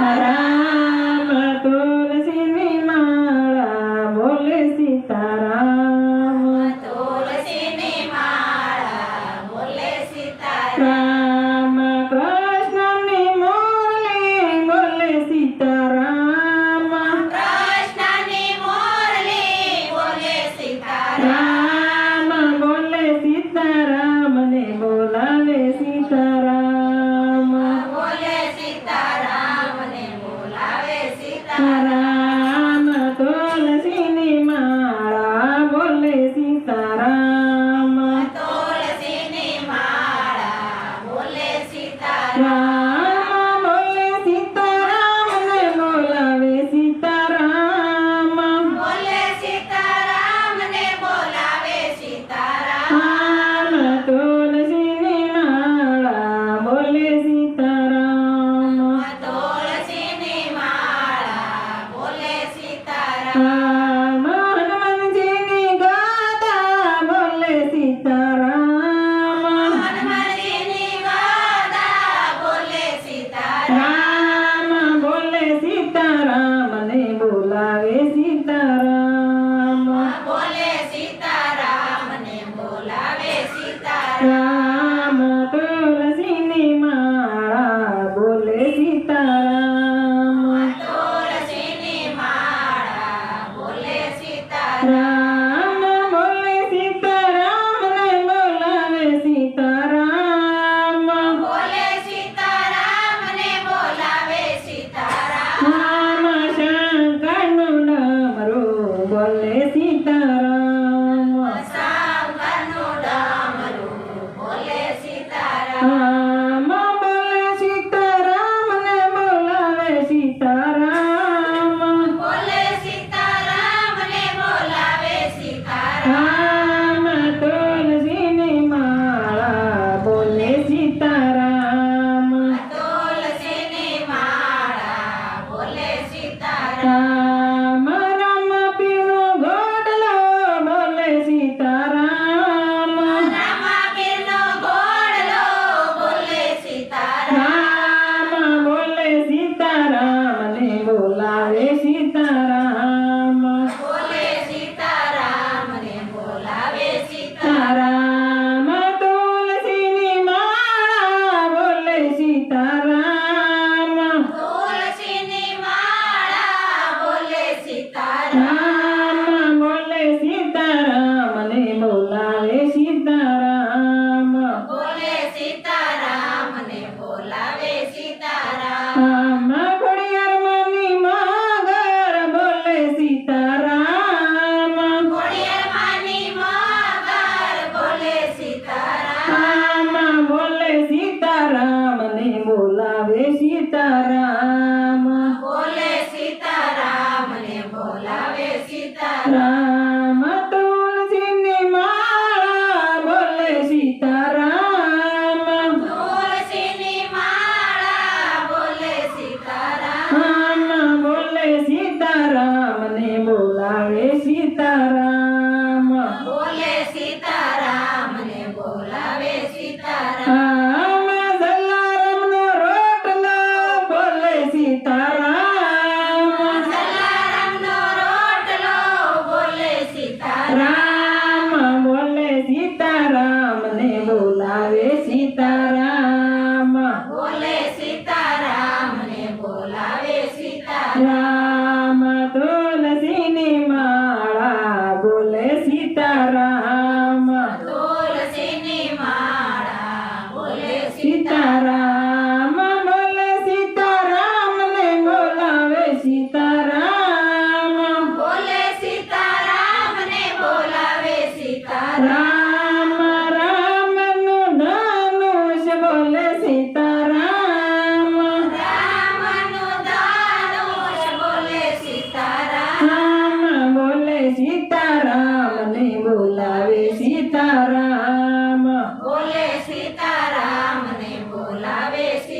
રામ તુલસી ની માળા બોલ સીતારામ તુલસી ની માળા બોલ સીતારામ કૃષ્ણની મુરલી બોલ સીતારામ કૃષ્ણની મુરલી બોલ સીતારામ. cabecita સીતારામ ને બોલાવે સીતારામ सीताराम बोले सीताराम ने बोलावे सीताराम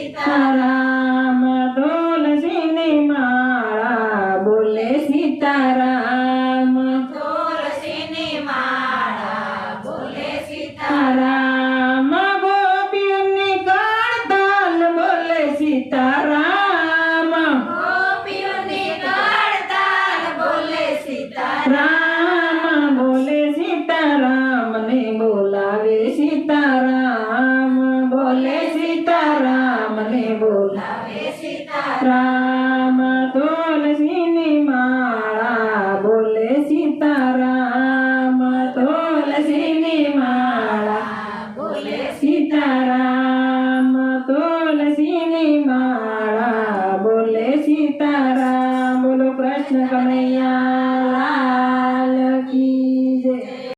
સીતારામ ઢોલસીને માળા બોલે સીતારામ. ઢોલસીને માળા બોલે સીતારામ.